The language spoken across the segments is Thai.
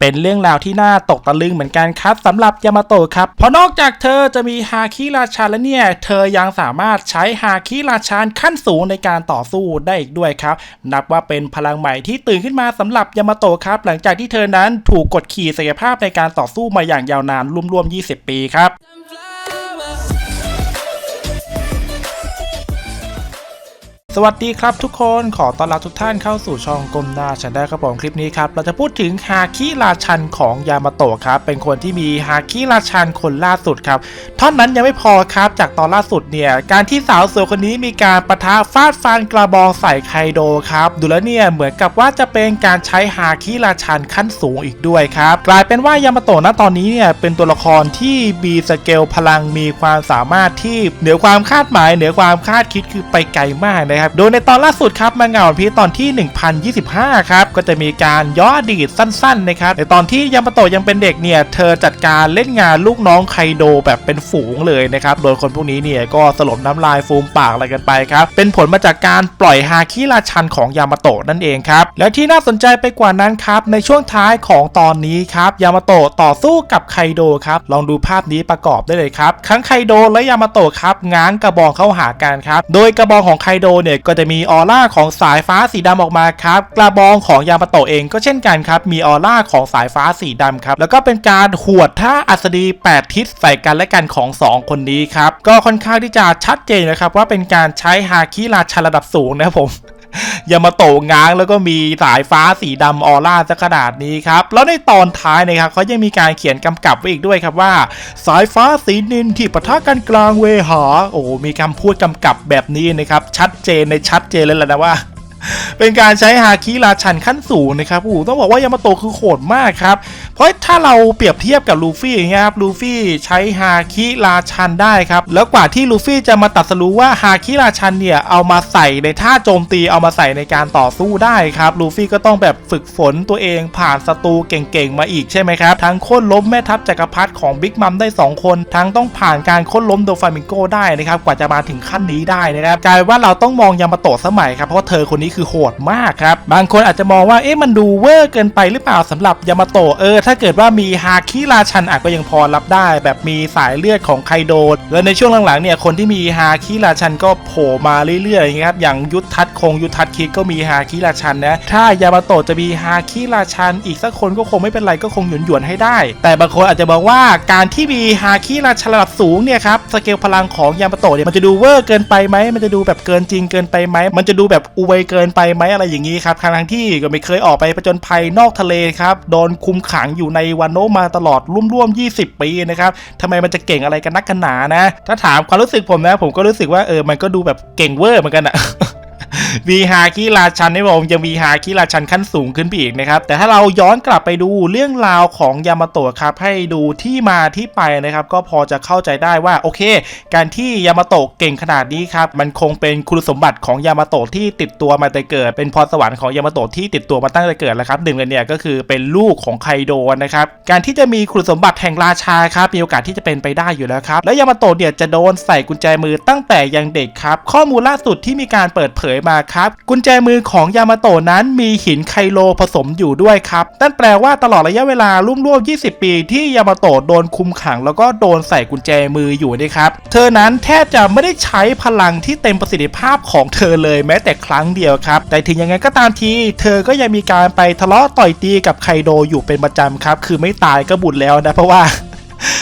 เป็นเรื่องราวที่น่าตกตะลึงเหมือนกันครับสำหรับยามาโตะครับ เพราะนอกจากเธอจะมีฮาคิราชันแล้วเนี่ย เธอยังสามารถใช้ฮาคิราชันขั้นสูงในการต่อสู้ได้อีกด้วยครับ นับว่าเป็นพลังใหม่ที่ตื่นขึ้นมาสำหรับยามาโตะครับ หลังจากที่เธอนั้นถูกกดขี่ศักยภาพในการต่อสู้มาอย่างยาวนานรวมๆ 20 ปีครับ สวัสดีครับทุกคนขอต้อนรับทุกท่านเข้าสู่ช่องกลมหน้าฉันได้ครับผมคลิปนี้ครับ เราจะพูดถึงฮาคิราชันของยามาโตะครับ เป็นคนที่มีฮาคิราชันคนล่าสุดครับเท่านั้นยังไม่พอครับจากตอนล่าสุดเนี่ย การที่สาวสวยคนนี้มีการประทะฟาดฟันกระบองใส่ไคโดครับ ดูแล้วเนี่ยเหมือนกับว่าจะเป็นการใช้ฮาคิราชันขั้นสูงอีกด้วยครับ กลายเป็นว่ายามาโตะณตอนนี้เนี่ยเป็นตัวละครที่มีสเกลพลังมีความสามารถที่เหนือความคาดหมายเหนือความคาดคิดคือไปไกลมากนะครับโดยในตอนล่าสุดครับมาเงาวันพีตอนที่ 1025 ครับ ก็จะมีการย้อนอดีตสั้นๆนะครับในตอนที่ยามาโตะยังเป็นเด็กเนี่ยเธอจัดการเล่นงานลูกน้องไคโดแบบเป็นฝูงเลยนะครับโดยคนพวกนี้เนี่ยก็สลบน้ำลายฟูมปากอะไรกันไปครับเป็นผลมาจากการปล่อยฮาคิราชันของยามาโตะนั่นเองครับและที่น่าสนใจไปกว่านั้นครับในช่วงท้ายของตอนนี้ครับยามาโตะต่อสู้กับไคโดครับลองดูภาพนี้ประกอบได้เลยครับทั้งไคโดและยามาโตะครับง้างกระบองเข้าหากันครับโดยกระบองของไคโดเนี่ยก็จะมีออร่าของสายฟ้าสีดำออกมาครับกระบองของยามาโตะเองก็เช่นกันครับ มีออร่าของสายฟ้าสีดำครับ แล้วก็เป็นการหวดท่าอัศดี 8 ทิศใส่กันและกันของ 2 คนนี้ครับ ก็ค่อนข้างที่จะชัดเจนนะครับว่าเป็นการใช้ฮาคิราชันระดับสูงนะครับผม ยามาโตง้างแล้วก็มีสายฟ้าสีดำออร่าซะขนาดนี้ครับแล้วในตอนท้ายนะครับเขายังมีการเขียนกำกับไว้อีกด้วยครับว่า สายฟ้าสีนินที่ปะทะกันกลางเวหา โอ้มีคำพูดกำกับแบบนี้นะครับชัดเจนในชัดเจนเลยแหละนะว่า เป็นการใช้ฮาคิราชันขั้นสูงนะครับโอ้โหต้องบอกว่ายามาโตะคือโหดมากครับ เพราะถ้าเราเปรียบเทียบกับลูฟี่อย่างเงี้ยครับลูฟี่ใช้ฮาคิราชันได้ครับ แล้วกว่าที่ลูฟี่จะมาตัดสรู้ว่าฮาคิราชันเนี่ยเอามาใส่ในท่าโจมตีเอามาใส่ในการต่อสู้ได้ครับลูฟี่ก็ต้องแบบฝึกฝนตัวเองผ่านศัตรูเก่งๆมาอีกใช่ไหมครับ ทั้งโค่นล้มแม่ทัพจักรพรรดิของบิ๊กมัมได้ 2 คน ทั้งต้องผ่านการโค่นล้มโดฟามิงโกได้นะครับกว่าจะมาถึงขั้นนี้ได้นะครับกลายว่าเราต้องมองยามาโตะสมัยครับเพราะาเธอคนนี้คือโหดมากครับ บางคนอาจจะมองว่าเอ๊ะมันดูเวอร์เกินไปหรือเปล่าสำหรับยามาโตะเออถ้าเกิดว่ามีฮาคิราชันอาจก็ยังพอรับได้ แบบมีสายเลือดของไคโดแล้วในช่วงหลังๆเนี่ยคนที่มีฮาคิราชันก็โผล่มาเรื่อยๆอย่างเงี้ยครับอย่างยุทธทัศน์คงยุทธทัศน์คิดก็มีฮาคิราชันนะถ้ายามาโตะจะมีฮาคิราชันอีกสักคนก็คงไม่เป็นไรก็คงหยวนหยวนให้ได้ แต่บางคนอาจจะบอกว่าการที่มีฮาคิราชันระดับสูงเนี่ยครับสเกลพลังของยามาโตะเนี่ยมันจะดูเวอร์เกินไปไหมมันจะดูแบบเกินจริงเกินไปไหมมันจะดูแบบอวยเกินไปไหมอะไรอย่างนี้ครับทั้งที่ก็ไม่เคยออกไปประจนภัยนอกทะเลครับโดนคุมขังอยู่ในวานโนมาตลอดร่วมๆ20 ปีนะครับทำไมมันจะเก่งอะไรกันนักกันหนานะ ถ้าถามความรู้สึกผมนะ ผมก็รู้สึกว่าเออมันก็ดูแบบเก่งเวอร์เหมือนกันอะ มีฮาคิราชันนี่ผมยังมีฮาคิราชันขั้นสูงขึ้นไปอีกนะครับแต่ถ้าเราย้อนกลับไปดูเรื่องราวของยามาโตะครับให้ดูที่มาที่ไปนะครับก็พอจะเข้าใจได้ว่าโอเค การที่ยามาโตะเก่งขนาดนี้ครับมันคงเป็นคุณสมบัติของยามาโตะที่ติดตัวมาแต่เกิด เป็นพรสวรรค์ของยามาโตะที่ติดตัวมาตั้งแต่เกิดแล้วครับหนึ่งเลยเนี่ยก็คือเป็นลูกของไคโดนะครับการที่จะมีคุณสมบัติแห่งราชาครับมีโอกาสที่จะเป็นไปได้อยู่แล้วครับแล้วยามาโตะเนี่ยจะโดนใส่กุญแจมือตั้งแต่ยังเด็กครับข้อมูลล่าสุดที่มีการเปิดเผยมาครับ กุญแจมือของยามาโตะนั้นมีหินไคโลผสมอยู่ด้วยครับ นั่นแปลว่าตลอดระยะเวลาร่วมๆ20 ปีที่ยามาโตะโดนคุมขัง แล้วก็โดนใส่กุญแจมืออยู่นะครับ เธอนั้นแทบจะไม่ได้ใช้พลังที่เต็มประสิทธิภาพของเธอเลยแม้แต่ครั้งเดียวครับ แต่ถึงยังไงก็ตามที เธอก็ยังมีการไปทะเลาะต่อยตีกับไคโดอยู่เป็นประจำครับ คือไม่ตายก็บุญแล้วนะเพราะว่า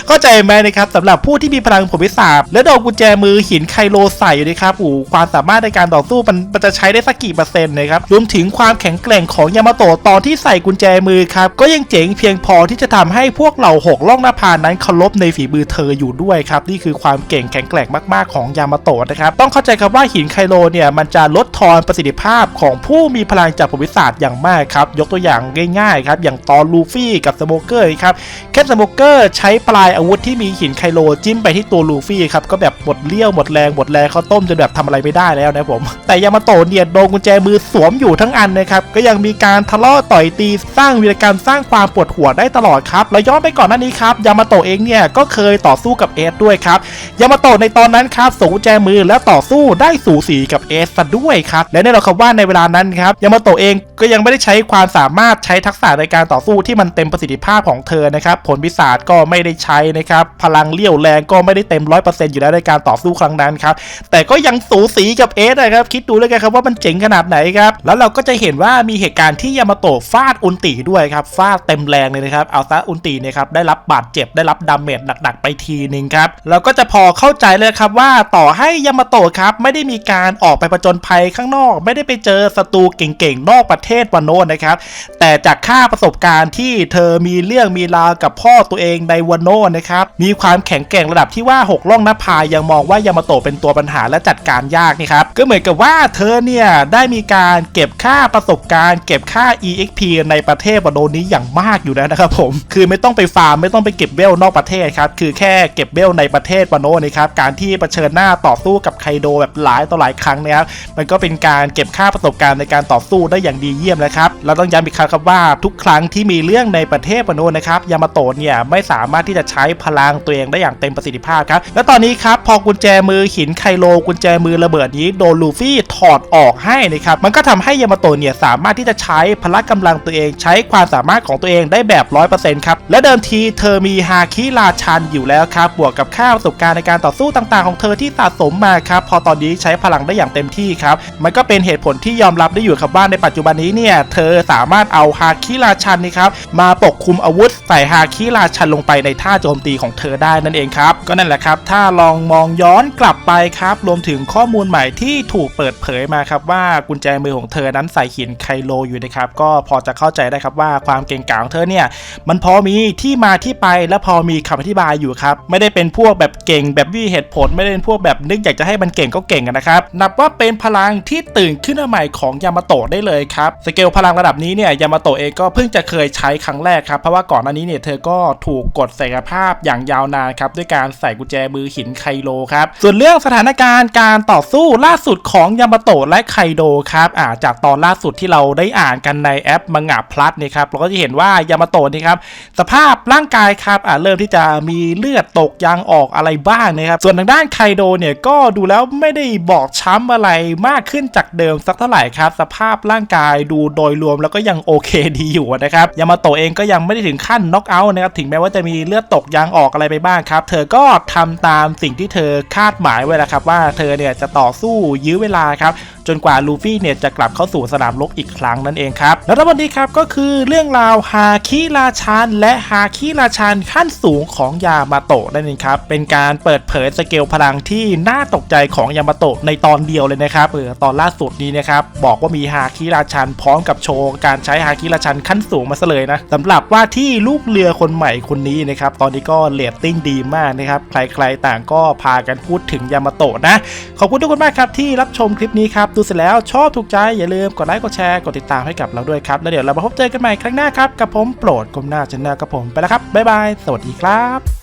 เข้าใจไหมนะครับสำหรับผู้ที่มีพลังผมวิสาบและโดนกุญแจมือหินไคโลใส่อยู่นะครับโอ้ความสามารถในการต่อสู้มันจะใช้ได้สักกี่เปอร์เซ็นต์นะครับรวมถึงความแข็งแกร่งของยามาโตะตอนที่ใส่กุญแจมือครับก็ยังเจ๋งเพียงพอที่จะทำให้พวกเหล่าหกล่องนภานั้นเคารพในฝีมือเธออยู่ด้วยครับนี่คือความเก่งแข็งแกร่งมากๆของยามาโตะนะครับต้องเข้าใจครับว่าหินไคโลเนี่ยมันจะลดทอนประสิทธิภาพของผู้มีพลังจากผมวิสาบอย่างมากครับยกตัวอย่างง่ายๆครับอย่างตอนลูฟี่กับสโมเกอร์ครับแค่สโมเกอร์ใช้ปลายอาวุธที่มีหินไคโลจิ้มไปที่ตัวลูฟี่ครับก็แบบหมดเลี้ยวหมดแรงหมดแรงเขาต้มจนแบบทำอะไรไม่ได้แล้วนะผม แต่ยามาโตะเนี่ยโดนกุญแจมือสวมอยู่ทั้งอันนะครับก็ยังมีการทะเลาะต่อยตีสร้างวีรกรรมสร้างความปวดหัวได้ตลอดครับแล้วย้อนไปก่อนหน้านี้ครับยามาโตะเองเนี่ยก็เคยต่อสู้กับเอสด้วยครับยามาโตะในตอนนั้นครับสวมกุญแจมือแล้วต่อสู้ได้สูสีกับเอสซะด้วยครับและแน่นอนครับว่าในเวลานั้นครับยามาโตะเองก็ยังไม่ได้ใช้ความสามารถใช้ทักษะในการต่อสู้ที่มันเต็มประสิทธิภาพของเธอนะครับผลพิศาจก็ไม่ได้ใช้นะครับ พลังเลี้ยวแรงก็ไม่ได้เต็มร้อยเปอร์เซ็นต์อยู่แล้วในการต่อสู้ครั้งนั้นครับ แต่ก็ยังสูสีกับเอสนะครับ คิดดูแล้วกันครับว่ามันเจ๋งขนาดไหนครับ แล้วเราก็จะเห็นว่ามีเหตุการณ์ที่ยามาโตะฟาดอุนติด้วยครับ ฟาดเต็มแรงเลยนะครับ เอาซะอุนติเนี่ยครับได้รับบาดเจ็บได้รับดาเมจหนักๆไปทีหนึ่งครับเราก็จะพอเข้าใจเลยครับว่าต่อให้ยามาโตะครับไม่ได้มีการออกไปผจญภัยข้างนอก ไม่ได้ไปเจอศัตรูเก่งๆนอกประเทศวันโนนนะครับแต่จากค่าประสบการณ์ที่เธอมีเรื่องมีราวกับพ่อตัวเองในวันโน้นะครับมีความแข็งแกร่งระดับที่ว่าหกล่องนภายังมองว่ายามาโตะเป็นตัวปัญหาและจัดการยากนี่ครับก็เหมือนกับว่าเธอเนี่ยได้มีการเก็บค่าประสบการณ์ เก็บค่า EXP ในประเทศวันโนนี้อย่างมากอยู่แล้วนะครับผมคือไม่ต้องไปฟาร์มไม่ต้องไปเก็บเบลนอกประเทศครับคือแค่เก็บเบลในประเทศวันโนนี่ครับการที่เผชิญหน้าต่อสู้กับไคโดแบบหลายต่อหลายครั้งนะครับมันก็เป็นการเก็บค่าประสบการณ์ในการต่อสู้ได้อย่างดีเยี่ยมแล้วครับเราต้องย้ำอีกครั้งครับว่าทุกครั้งที่มีเรื่องในประเทศวันโนนะครับยามาโตะเนี่ยไม่สามารถที่จะใช้พลังตัวเองได้อย่างเต็มประสิทธิภาพครับ และตอนนี้ครับพอกุญแจมือหินไคโลกุญแจมือระเบิดนี้โดนลูฟี่ถอดออกให้นะครับมันก็ทำให้ยามาโตเนี่ยสามารถที่จะใช้พละกำลังตัวเอง ใช้ความสามารถของตัวเองได้แบบ 100%ครับและเดิมทีเธอมีฮาคิราชันอยู่แล้วครับบวกกับค่าประสบการณ์ในการต่อสู้ต่างๆ ของเธอที่สะสมมาครับพอตอนนี้ใช้พลังได้อย่างเต็มที่ครับมันก็เป็นเหตุผลที่ยอมรับได้อยู่ครับว่าในปัจจุบันนี้เนี่ยเธอสามารถเอาฮาคิราชันนี่ครับมาปกคุมอาวุธใส่ฮาคิราชันลงไปในท่าาโจมตีของเธอได้นั่นเองครับ ก็นั่นแหละครับ ถ้าลองมองย้อนกลับไปครับ รวมถึงข้อมูลใหม่ที่ถูกเปิดเผยมาครับว่ากุญแจมือของเธอนั้นใส่หินไคโลอยู่นะครับ ก็พอจะเข้าใจได้ครับว่าความเก่งกาจของเธอเนี่ย มันพอมีที่มาที่ไปและพอมีคำอธิบายอยู่ครับ ไม่ได้เป็นพวกแบบเก่งแบบวิเหตุผล ไม่ได้เป็นพวกแบบนึกอยากจะให้มันเก่งก็เก่งอะนะครับ นับว่าเป็นพลังที่ตื่นขึ้นมาใหม่ของยามาโตะได้เลยครับ สเกลพลังระดับนี้เนี่ยยามาโตะเองก็เพิ่งจะเคยใช้ครั้งแรกครับ เพราะว่าก่อนหน้านี้เนี่ยเธอก็ถูกกดศักยภาพอย่างยาวนานครับด้วยการใส่กุญแจมือหินไคโลครับส่วนเรื่องสถานการณ์การต่อสู้ล่าสุดของยามาโตะและไคโดครับอ่าจากตอนล่าสุดที่เราได้อ่านกันในแอปมังงะพลัสเนี่ยครับเราก็จะเห็นว่ายามาโตะนี่ครับสภาพร่างกายครับอ่าเริ่มที่จะมีเลือดตกยางออกอะไรบ้างนะครับส่วนทางด้านไคโดเนี่ยก็ดูแล้วไม่ได้บอกช้ำอะไรมากขึ้นจากเดิมสักเท่าไหร่ครับ สภาพร่างกายดูโดยรวมแล้วก็ยังโอเคดีอยู่นะครับยามาโตะเองก็ยังไม่ได้ถึงขั้นน็อกเอาท์นะครับถึงแม้ว่าจะมีเลือดตกยางออกอะไรไปบ้างครับ เธอก็ทำตามสิ่งที่เธอคาดหมายไว้แล้วครับ ว่าเธอเนี่ยจะต่อสู้ยื้อเวลาครับ จนกว่าลูฟี่เนี่ยจะกลับเข้าสู่สนามรบอีกครั้งนั่นเองครับ แล้วทั้งหมดนี้ครับก็คือเรื่องราวฮาคิราชันและฮาคิราชันขั้นสูงของยามาโตะนั่นเองครับเป็นการเปิดเผยสเกลพลังที่น่าตกใจของยามาโตะในตอนเดียวเลยนะครับเออตอนล่าสุดนี้นะครับบอกว่ามีฮาคิราชันพร้อมกับโชว์การใช้ฮาคิราชันขั้นสูงมาซะเลยนะสำหรับว่าที่ลูกเรือคนใหม่คนนี้นะครับตอนนี้ก็เลตติ้งดีมากนะครับ ใครๆต่างก็พากันพูดถึงยามาโตะนะ ขอบคุณทุกคนมากครับที่รับชมคลิปนี้ครับ ดูเสร็จแล้วชอบถูกใจอย่าลืมกดไลค์กดแชร์กดติดตามให้กับเราด้วยครับ แล้วเดี๋ยวเรามาพบเจอกันใหม่ครั้งหน้าครับ กับผมโปรดกลมหน้าชนะกับผมไปแล้วครับบ๊ายบายสวัสดีครับ